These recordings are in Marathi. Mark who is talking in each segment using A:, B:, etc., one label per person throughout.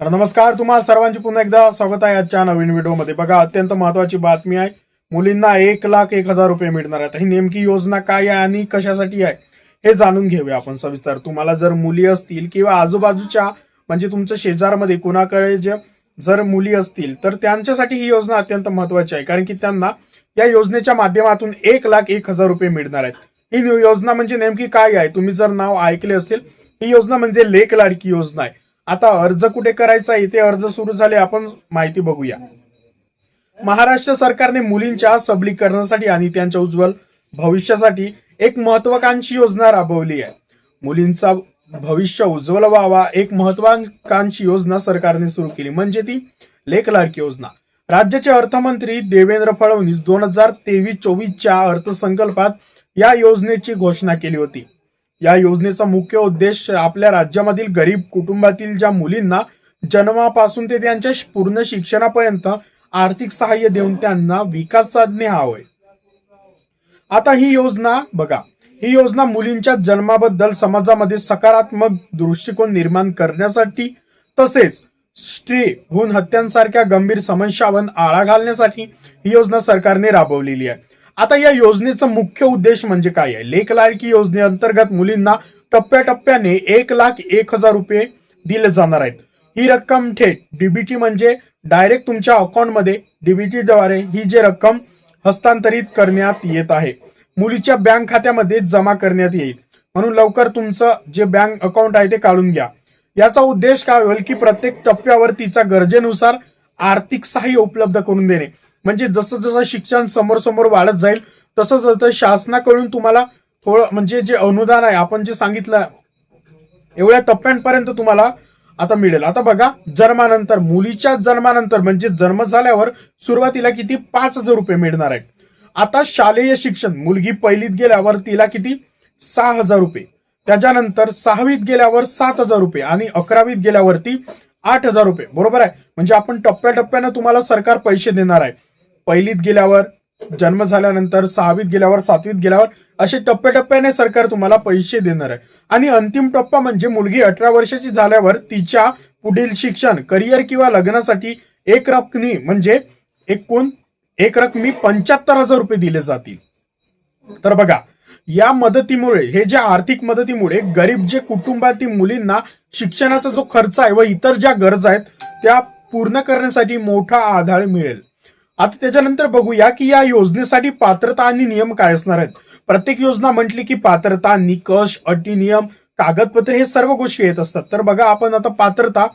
A: तर नमस्कार तुम्हाला सर्वांचे पुन्हा एकदा स्वागत आहे आजच्या नवीन व्हिडिओमध्ये. बघा अत्यंत महत्वाची बातमी आहे. मुलींना एक लाख एक हजार रुपये मिळणार आहेत ही नेमकी योजना काय आहे आणि कशासाठी आहे हे जाणून घेऊया आपण सविस्तर. तुम्हाला जर मुली असतील किंवा आजूबाजूच्या म्हणजे तुमच्या शेजारमध्ये कुणाकडे जे जर मुली असतील तर त्यांच्यासाठी ही योजना अत्यंत महत्वाची आहे. कारण की त्यांना या योजनेच्या माध्यमातून एक लाख एक हजार रुपये मिळणार आहेत. ही न्यू योजना म्हणजे नेमकी काय आहे? तुम्ही जर नाव ऐकले असेल ही योजना म्हणजे लेख लाडकी योजना आहे. आता अर्ज कुठे करायचा आहे? ते अर्ज सुरू झाले आपण माहिती बघूया. महाराष्ट्र सरकारने मुलींच्या सबलीकरणासाठी आणि त्यांच्या उज्ज्वल भविष्यासाठी एक महत्वाकांक्षी योजना राबवली आहे. मुलींचा भविष्य उज्ज्वल व्हावा एक महत्वाकांक्षी योजना सरकारने सुरू केली. म्हणजे ती लेख लाडकी योजना. राज्याचे अर्थमंत्री देवेंद्र फडणवीस दोन हजार तेवीस चोवीसच्या अर्थसंकल्पात या योजनेची घोषणा केली होती. या योजनेचा मुख्य उद्देश आपल्या राज्यामधील गरीब कुटुंबातील ज्या मुलींना जन्मापासून ते त्यांच्या पूर्ण शिक्षणापर्यंत आर्थिक सहाय्य देऊन त्यांना विकास साधणे हा होय. आता ही योजना बघा ही योजना मुलींच्या जन्माबद्दल समाजामध्ये सकारात्मक दृष्टिकोन निर्माण करण्यासाठी तसेच स्त्री भ्रूण हत्यांसारख्या गंभीर समस्यावर आळा घालण्यासाठी ही योजना सरकारने राबवलेली आहे. आता या योजनेचा मुख्य उद्देश म्हणजे काय आहे? लेख लाडकी योजनेअंतर्गत मुलींना टप्प्याटप्प्याने एक लाख एक हजार रुपये दिले जाणार आहेत. ही रक्कम थेट डीबीटी म्हणजे डायरेक्ट तुमच्या अकाउंटमध्ये डीबीटी द्वारे ही जी रक्कम हस्तांतरित करण्यात येत आहे. मुलीच्या बँक खात्यामध्ये जमा करण्यात येईल. म्हणून लवकर तुमचं जे बँक अकाउंट आहे ते काढून घ्या. याचा उद्देश काय होईल की प्रत्येक टप्प्यावर तिचा गरजेनुसार आर्थिक सहाय्य उपलब्ध करून देणे. म्हणजे जसं जसं शिक्षण समोर समोर वाढत जाईल तसं तसं शासनाकडून तुम्हाला थोडं म्हणजे जे अनुदान आहे आपण जे सांगितलं एवढ्या टप्प्यांपर्यंत तुम्हाला आता मिळेल. आता बघा जन्मानंतर मुलीच्या जन्मानंतर म्हणजे जन्म झाल्यावर सुरुवातीला किती? पाच हजार रुपये मिळणार आहेत. आता शालेय शिक्षण मुलगी पहिलीत गेल्यावर तिला किती? सहा हजार रुपये. त्याच्यानंतर सहावीत गेल्यावर सात हजार रुपये आणि अकरावीत गेल्यावरती आठ हजार रुपये. बरोबर आहे? म्हणजे आपण टप्प्याटप्प्यानं तुम्हाला सरकार पैसे देणार आहे. पहिलीत गेल्यावर जन्म झाल्यानंतर सहावीत गेल्यावर सातवीत गेल्यावर असे टप्प्याटप्प्याने सरकार तुम्हाला पैसे देणार आहे. आणि अंतिम टप्पा म्हणजे मुलगी अठरा वर्षाची झाल्यावर तिच्या पुढील शिक्षण करिअर किंवा लग्नासाठी एक रकमी म्हणजे एकूण एक रकमी पंच्याहत्तर हजार रुपये दिले जातील. तर बघा या मदतीमुळे हे ज्या आर्थिक मदतीमुळे गरीब जे कुटुंबातील मुलींना शिक्षणाचा जो खर्च आहे व इतर ज्या गरजा आहेत त्या पूर्ण करण्यासाठी मोठा आधार मिळेल. आता त्याच्यानंतर बघूया की या योजनेसाठी पात्रता आणि नियम काय असणार आहेत. प्रत्येक योजना म्हटली की पात्रता निकष अटी नियम कागदपत्रे हे सर्व गोष्टी येत असतात. तर बघा आपण आता पात्रता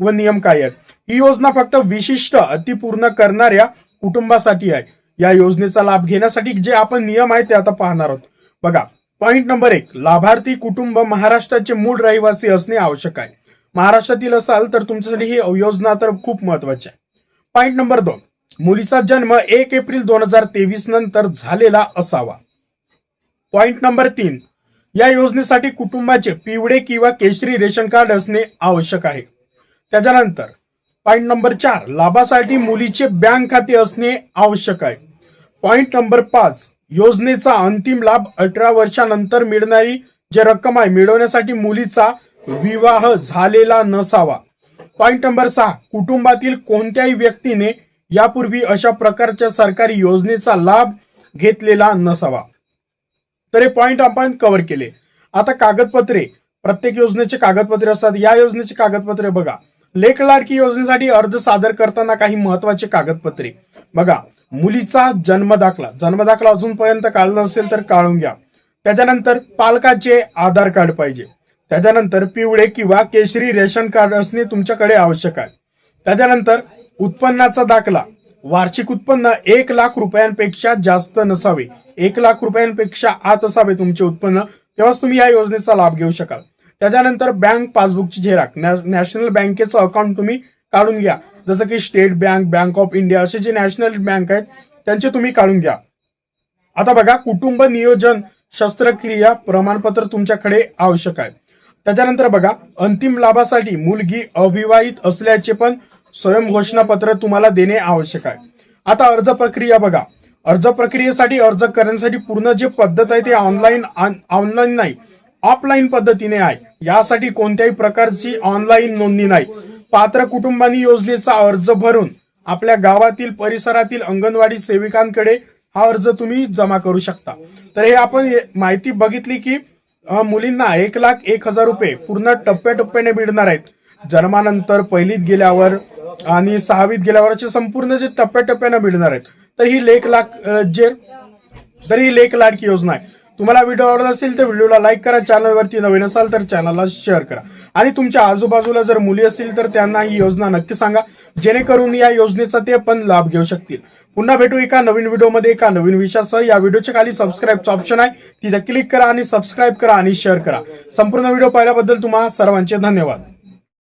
A: व नियम काय आहेत. ही योजना फक्त विशिष्ट अति पूर्ण करणाऱ्या कुटुंबासाठी आहे. या योजनेचा लाभ घेण्यासाठी जे आपण नियम आहेत ते आता पाहणार आहोत. बघा पॉईंट नंबर एक लाभार्थी कुटुंब महाराष्ट्राचे मूळ रहिवासी असणे आवश्यक आहे. महाराष्ट्रातील असाल तर तुमच्यासाठी ही योजना तर खूप महत्वाची आहे. पॉईंट नंबर दोन मुलीचा जन्म एक एप्रिल दोन हजार तेवीस नंतर झालेला असावा. पॉइंट नंबर तीन. या योजनेसाठी कुटुंबाचे पिवळे किंवा केशरी रेशन कार्ड असणे आवश्यक आहे. त्याच्यानंतर पॉइंट नंबर चार. लाभासाठी मुलीचे बँक खाते असणे आवश्यक आहे. पॉइंट नंबर पाच. योजनेचा अंतिम लाभ अठरा वर्षानंतर मिळणारी जे रक्कम आहे मिळवण्यासाठी मुलीचा विवाह झालेला नसावा. पॉइंट नंबर सहा. कुटुंबातील कोणत्याही व्यक्तीने यापूर्वी अशा प्रकारच्या सरकारी योजनेचा लाभ घेतलेला नसावा. तर हे पॉइंट आपण कव्हर केले. आता कागदपत्रे. प्रत्येक योजनेचे कागदपत्रे असतात. या योजनेचे कागदपत्रे बघा. लेख लाडकी योजनेसाठी अर्ज सादर करताना काही महत्त्वाचे कागदपत्रे. बघा मुलीचा जन्म दाखला. जन्म दाखला अजूनपर्यंत काढला नसेल तर काढून घ्या. त्याच्यानंतर पालकाचे आधार कार्ड पाहिजे. त्याच्यानंतर पिवळे किंवा केशरी रेशन कार्ड असणे तुमच्याकडे आवश्यक आहे. त्याच्यानंतर उत्पन्नाचा दाखला. वार्षिक उत्पन्न एक लाख रुपयांपेक्षा जास्त नसावे. एक लाख रुपयांपेक्षा आत असावे तुमचे उत्पन्न. तेव्हाच तुम्ही या योजनेचा लाभ घेऊ शकाल. त्याच्यानंतर बँक पासबुकची झेराक. नॅशनल बँकेचं अकाउंट तुम्ही काढून घ्या. जसं की State Bank Bank of India असे जे नॅशनल बँक आहेत त्यांचे तुम्ही काढून घ्या. आता बघा कुटुंब नियोजन शस्त्रक्रिया प्रमाणपत्र तुमच्याकडे आवश्यक आहे. त्याच्यानंतर बघा अंतिम लाभासाठी मुलगी अविवाहित असल्याचे पण स्वयं घोषणापत्र तुम्हाला देणे आवश्यक आहे. आता अर्ज प्रक्रिया बघा. अर्ज प्रक्रियेसाठी अर्ज करण्यासाठी पूर्ण जे पद्धत आहे ते ऑनलाईन ऑनलाईन नाही ऑफलाईन पद्धतीने आहे. यासाठी कोणत्याही प्रकारची ऑनलाईन नोंदणी नाही. पात्र कुटुंबांनी योजनेचा अर्ज भरून आपल्या गावातील परिसरातील अंगणवाडी सेविकांकडे हा अर्ज तुम्ही जमा करू शकता. तर हे आपण माहिती बघितली की मुलींना एक लाख एक हजार रुपये पूर्ण टप्प्याटप्प्याने मिळणार आहेत. जन्मानंतर पहिलीत गेल्यावर आणि सहावीत गेल्या असे संपूर्ण जे टप्प्याटप्प्याने मिळणार आहेत तर ही लेख लाख जे तर ही लेख लाडकी योजना आहे. तुम्हाला व्हिडिओ आवडत असेल तर व्हिडिओला लाईक करा चॅनलवरती नवीन असाल तर चॅनलला शेअर करा. आणि तुमच्या आजूबाजूला जर मुली असतील तर त्यांना ही योजना नक्की सांगा जेणेकरून या योजनेचा ते पण लाभ घेऊ शकतील. पुन्हा भेटू एका नवीन व्हिडिओमध्ये एका नवीन विषयासह. या व्हिडिओच्या खाली सबस्क्राईबचं ऑप्शन आहे. तिथे क्लिक करा आणि सबस्क्राईब करा आणि शेअर करा. संपूर्ण व्हिडिओ पाहिल्याबद्दल तुम्हाला सर्वांचे धन्यवाद.